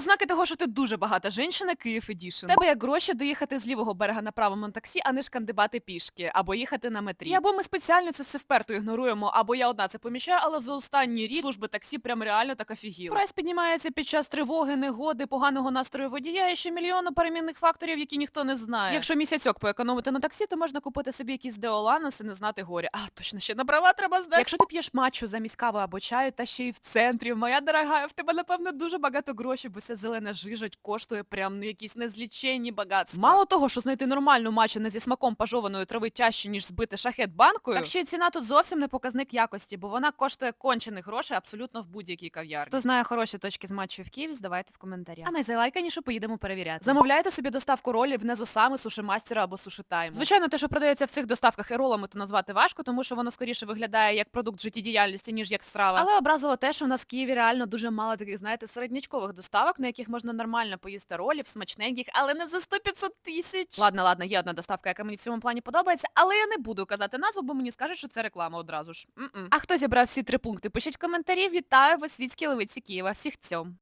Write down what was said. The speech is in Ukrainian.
Ознаки того, що ти дуже багата жінка, Київ Едішн. Тебе як гроші доїхати з лівого берега на правому на таксі, а не шкандибати пішки, або їхати на метрі. І або ми спеціально це все вперто ігноруємо, або я одна це помічаю, але за останній рік служби таксі прям реально так офігіли. Прайс піднімається під час тривоги, негоди, поганого настрою водія і ще мільйону перемінних факторів, які ніхто не знає. Якщо місяцьок поекономити на таксі, то можна купити собі якісь деоланос і не знати горя. А, точно, ще на права треба здати. Якщо ти п'єш матчу замість кави або чаю, та ще й в центрі, моя дорога, в тебе, напевно, дуже багато грошей, бо ця зелена жижать коштує прям ну, якісь незліченні багатства. Мало того, що знайти нормальну матчу не зі смаком пожованої трави тяжче, ніж збити шахет банкою, так ще й ціна тут зовсім не показник якості, бо вона коштує кончених грошей абсолютно в будь-якій кав'ярні. Хто знає хороші точки з матчу в Києві, здавайте в коментарях. А найзалайканіше поїдемо перевіряти. Замовляйте собі доставку ролів не з осами, сушимастера або сушитайму. Звичайно, те, що продається в цих доставках і ролами, то назвати важко, тому що воно скоріше виглядає як продукт життєдіяльності, ніж як страва. Але образливо те, що у нас в Києві реально дуже мало таких, знаєте, середнячкових доставок, на яких можна нормально поїсти ролів, смачненьких, але не за 100-500 тисяч. Ладно, ладно, є одна доставка, яка мені в цьому плані подобається, але я не буду казати назву, бо мені скажуть, що це реклама одразу ж. М-м. А хто зібрав всі три пункти? Пишіть в коментарі. Вітаю вас, світські левиці Києва. Всіх цьом.